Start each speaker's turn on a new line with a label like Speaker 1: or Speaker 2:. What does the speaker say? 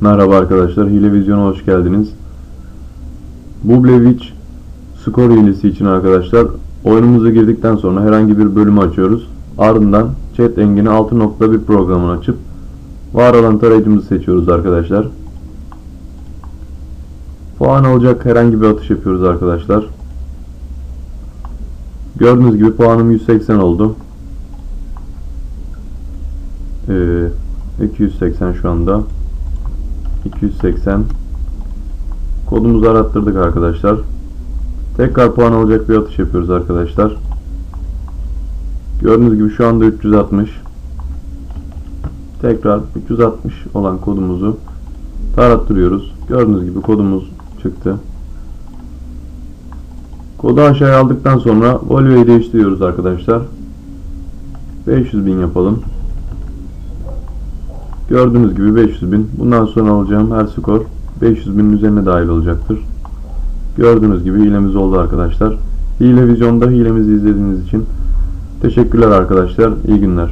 Speaker 1: Merhaba arkadaşlar, Hile Vizyon'a hoş geldiniz. Bublevich skor hilesi için arkadaşlar oyunumuza girdikten sonra herhangi bir bölümü açıyoruz. Ardından chat engini 6.1 programını açıp var olan tarayıcımızı seçiyoruz arkadaşlar. Puan alacak herhangi bir atış yapıyoruz arkadaşlar. Gördüğünüz gibi puanım 180 oldu. Ee, 280 şu anda. 280 kodumuzu arattırdık arkadaşlar. Tekrar puan alacak bir atış yapıyoruz arkadaşlar. Gördüğünüz gibi şu anda 360. Tekrar 360 olan kodumuzu tarattırıyoruz. Gördüğünüz gibi kodumuz çıktı. Kodu aşağıya aldıktan sonra Volvo'yu değiştiriyoruz arkadaşlar. 500 bin yapalım. Gördüğünüz gibi 500 bin. Bundan sonra alacağım her skor 500 binin üzerine dahil olacaktır. Gördüğünüz gibi hilemiz oldu arkadaşlar. Hile vizyonda hilemizi izlediğiniz için teşekkürler arkadaşlar. İyi günler.